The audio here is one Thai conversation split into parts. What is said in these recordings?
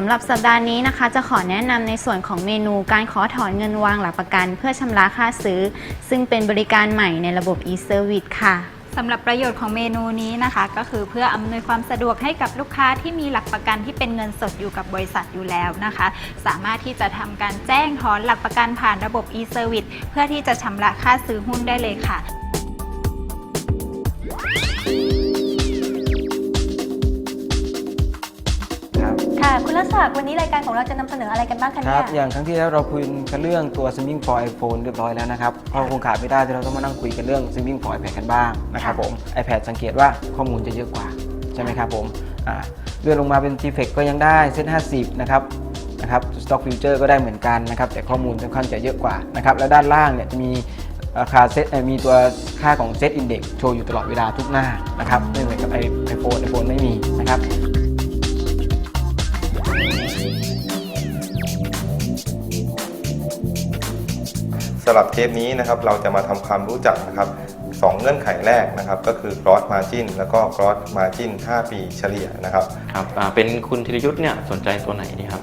สำหรับสัปดาห์นี้นะคะ จะขอแนะนำในส่วนของเมนูการขอถอนเงินวางหลักประกัน เพื่อชำระค่าซื้อ ซึ่งเป็นบริการใหม่ในระบบ e-service ค่ะสำหรับประโยชน์ของเมนูนี้นะคะ ก็คือเพื่ออำนวยความสะดวกให้กับลูกค้าที่มีหลักประกันที่เป็นเงินสดอยู่กับบริษัทอยู่แล้วนะคะ สามารถที่จะทำการแจ้งถอนหลักประกันผ่านระบบ e-service เพื่อที่จะชำระค่าซื้อหุ้นได้เลยค่ะ รศักดิ์วันนี้รายการของเราจะนำเสนออะไรกันบ้างคะคเนี่รับ ยอย่างครั้งที่แล้วเราคุยกันเรื่องตัว Swimming for iPhone เรียบร้อยแล้วนะครับก็คงขาดไม่ได้ที่เราต้องมานั่งคุยกันเรื่อง Swimming for iPad กันบ้างนะครับผม iPad สังเกตว่าข้อมูลจะเยอะกว่า ใช่ไหมครับผมอ่าเลื่อนลงมาเป็น T-Flex ก็ยังได้เซต50 นะครับนะครับ Stock Future ก็ได้เหมือนกันนะครับ แต่ข้อมูลค่อนข้างจะเยอะกว่านะครับ แล้วด้านล่างเนี่ยจะมีราคาเซตเอ่อมีตัวค่าของเซตอินเด็กโชว์อยู่ตลอดเวลาทุกหน้านะครับไม่เหมือนกับ iPhone iPhone ไม่มีนะครับำหรับเทปนี้นะครับเราจะมาทำความรู้จักนะครับสองเงื่อนไขแรกนะครับก็คือ cross margin แล้วก็ cross margin 5 ปีเฉลี่ยนะครับ ครับอ่าเป็นคุณธีรยุทธ์เนี่ยสนใจตัวไหนดีครับ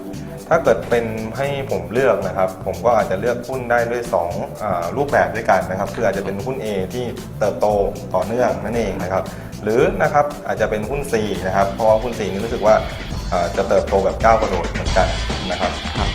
ถ้าเกิดเป็นให้ผมเลือกนะครับ ผมก็อาจจะเลือกหุ้นได้ด้วย2อารูปแบบด้วยกันนะครับคืออาจจะเป็นหุ้น A ที่เติบโตต่อเนื่องนั่นเองนะครับ หรือนะครับอาจจะเป็นหุ้น C นะครับเพราะว่าหุ้น C นี้รู้สึกว่าอ่าจะเติบโตแบบก้าวกระโดดเหมือนกันนะครับ ครับ